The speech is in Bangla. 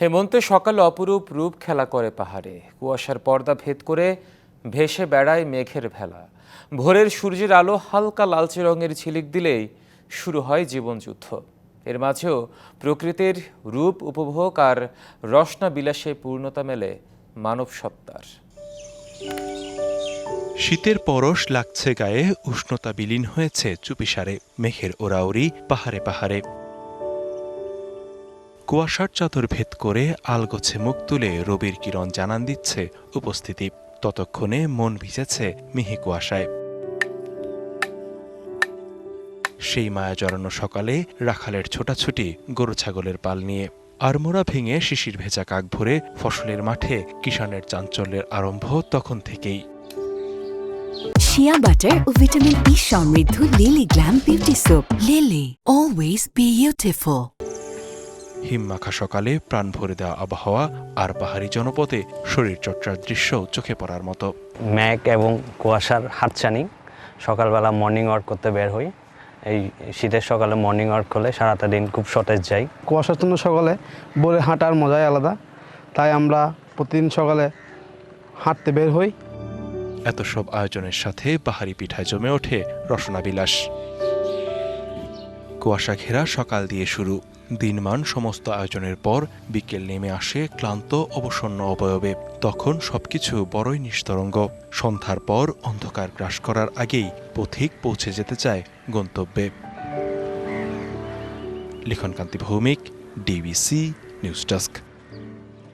হেমন্তে সকালে অপরূপ রূপ খেলা করে পাহাড়ে। কুয়াশার পর্দা ভেদ করে ভেসে বেড়ায় মেঘের ভেলা। ভোরের সূর্যের আলো হালকা লালচে রঙের ঝিলিক দিলেই শুরু হয় জীবনযুদ্ধ এর মাঝেও প্রকৃতির রূপ উপভোগ আর রসনা বিলাসে পূর্ণতা মেলে মানব সত্তার। শীতের পরশ লাগছে গায়ে, উষ্ণতা বিলীন হয়েছে চুপিসারে। মেঘের ওরাউরি পাহাড়ে পাহাড়ে। কুয়াশার চাদর ভেদ করে আলগোছে মুখ তুলে রবির কিরণ জানান দিচ্ছে উপস্থিতি। ততক্ষণে মন ভিজেছে মিহি কুয়াশায়। সেই মায়া জড়ানো সকালে রাখালের ছোটাছুটি গরু ছাগলের পাল নিয়ে। আড়মোড়া ভেঙে শিশির ভেজা কাক ভরে ফসলের মাঠে কিষানের চাঞ্চল্যের আরম্ভ তখন থেকেই। শিয়া বাটার ও ভিটামিন ই সমৃদ্ধ Lily glam beauty soap Lily always beautiful হিমমাখা সকালে প্রাণ ভরে দেওয়া আবহাওয়া আর পাহাড়ি জনপদে শরীরচর্চার দৃশ্য চোখে পড়ার মতো। ম্যাগ এবং কুয়াশার হাতছানি সকালবেলা মর্নিং ওয়াক করতে বের হই। এই শীতের সকালে মর্নিং ওয়াক করলে সারাটা দিন খুব সতেজ যাই কুয়াশার জন্য সকালে বলে হাঁটার মজাই আলাদা তাই আমরা প্রতিদিন সকালে হাঁটতে বের হই। এত সব আয়োজনের সাথে পাহাড়ি পিঠায় জমে ওঠে রসনা বিলাস কুয়াশা ঘেরা সকাল দিয়ে শুরু। দিনমান সমস্ত আয়োজনের পর বিকেল নেমে আসে ক্লান্ত, অবসন্ন অবয়বে। তখন সবকিছু বড়ই নিস্তরঙ্গ। সন্ধ্যার পর অন্ধকার গ্রাস করার আগেই পথিক পৌঁছে যেতে চায় গন্তব্যে। Likhankanti Bhowmik, DBC, news desk.